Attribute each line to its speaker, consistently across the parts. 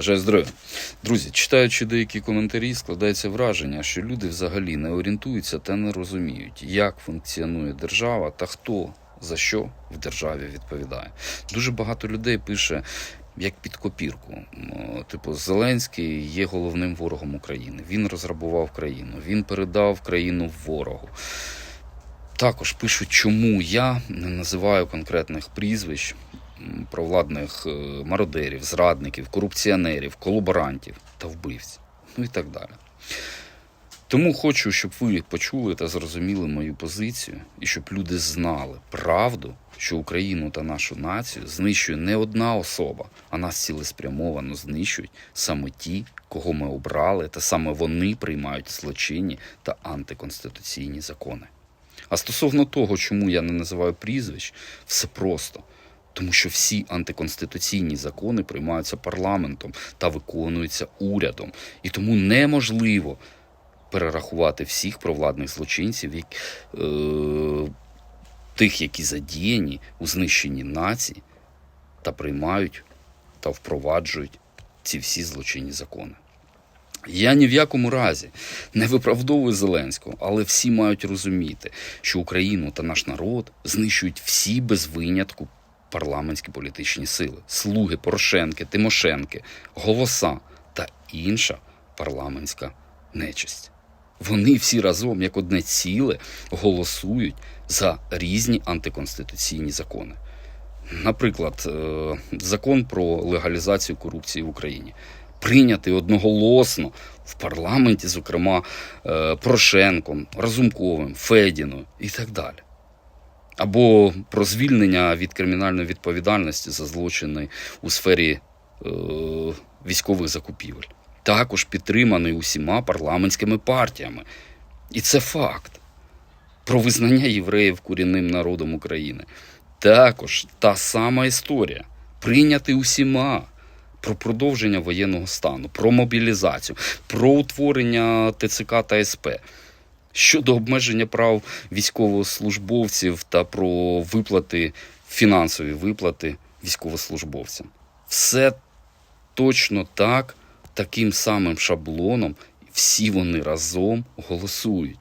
Speaker 1: Бажаю здоров'я. Друзі, читаючи деякі коментарі, складається враження, що люди взагалі не орієнтуються та не розуміють, як функціонує держава та хто за що в державі відповідає. Дуже багато людей пише. Як під копірку, типу, Зеленський є головним ворогом України. Він розграбував країну, він передав країну ворогу. Також пишуть, чому я не називаю конкретних прізвищ провладних е, мародерів, зрадників, корупціонерів, колаборантів та вбивців, ну і так далі. Тому хочу, щоб ви почули та зрозуміли мою позицію, і щоб люди знали правду, що Україну та нашу націю знищує не одна особа, а нас цілеспрямовано знищують саме ті, кого ми обрали, та саме вони приймають злочинні та антиконституційні закони. А стосовно того, чому я не називаю прізвищ, все просто. Тому що всі антиконституційні закони приймаються парламентом та виконуються урядом. І тому неможливо перерахувати всіх провладних злочинців, як, е, тих, які задіяні у знищенні нації, та приймають та впроваджують ці всі злочинні закони. Я ні в якому разі не виправдовую Зеленського, але всі мають розуміти, що Україну та наш народ знищують всі без винятку парламентські політичні сили, слуги Порошенки, Тимошенки, голоса та інша парламентська нечисть. Вони всі разом, як одне ціле, голосують за різні антиконституційні закони. Наприклад, е, закон про легалізацію корупції в Україні прийнятий одноголосно в парламенті, зокрема е, Порошенком, Разумковим, Федіною і так далі. Або про звільнення від кримінальної відповідальності за злочини у сфері е, військових закупівель. Також підтриманий усіма парламентськими партіями. І це факт. Про визнання євреїв корінним народом України. Також та сама історія. Прийнятий усіма про продовження воєнного стану, про мобілізацію, про утворення ТЦК та СП, щодо обмеження прав військовослужбовців та про виплати, фінансові виплати військовослужбовцям. Все точно так, таким самим шаблоном, всі вони разом голосують.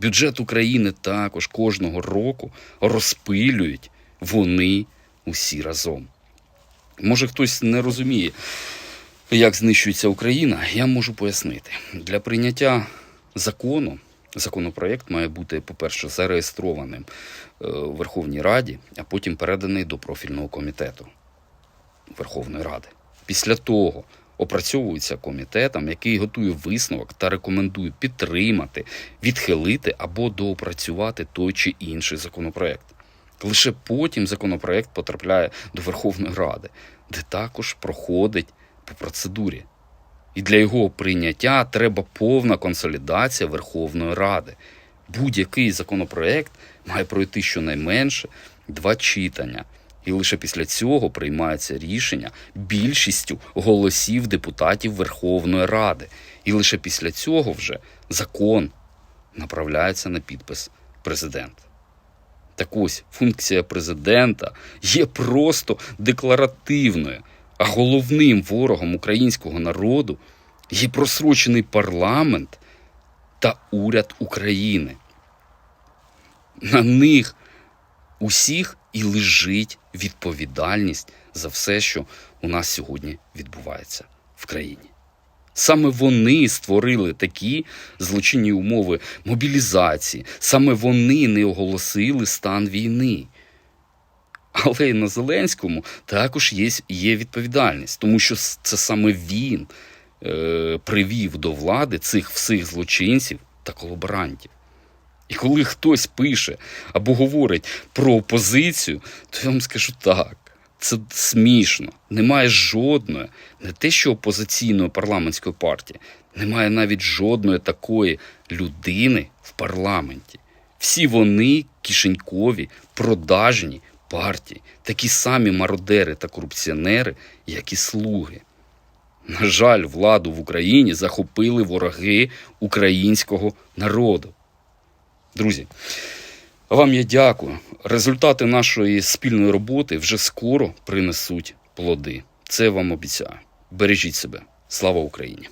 Speaker 1: Бюджет України також кожного року розпилюють вони усі разом. Може, хтось не розуміє, як знищується Україна, я можу пояснити. Для прийняття закону законопроект має бути, по-перше, зареєстрованим е, в Верховній Раді, а потім переданий до профільного комітету Верховної Ради. Після того опрацьовується комітетом, який готує висновок та рекомендує підтримати, відхилити або доопрацювати той чи інший законопроект. Лише потім законопроект потрапляє до Верховної Ради, де також проходить по процедурі. І для його прийняття треба повна консолідація Верховної Ради. Будь-який законопроект має пройти щонайменше два читання. І лише після цього приймається рішення більшістю голосів депутатів Верховної Ради. І лише після цього вже закон направляється на підпис президента. Так ось функція президента є просто декларативною, а головним ворогом українського народу є просрочений парламент та уряд України. На них усіх і лежить відповідальність за все, що у нас сьогодні відбувається в країні. Саме вони створили такі злочинні умови мобілізації, саме вони не оголосили стан війни. Але й на Зеленському також є, є відповідальність, тому що це саме він е, привів до влади цих всіх злочинців та колаборантів. І коли хтось пише або говорить про опозицію, то я вам скажу так. Це смішно. Немає жодної, не те, що опозиційної парламентської партії, немає навіть жодної такої людини в парламенті. Всі вони кишенькові, продажні партії, такі самі мародери та корупціонери, як і слуги. На жаль, владу в Україні захопили вороги українського народу. Друзі, вам я дякую. Результати нашої спільної роботи вже скоро принесуть плоди. Це вам обіцяю. Бережіть себе. Слава Україні!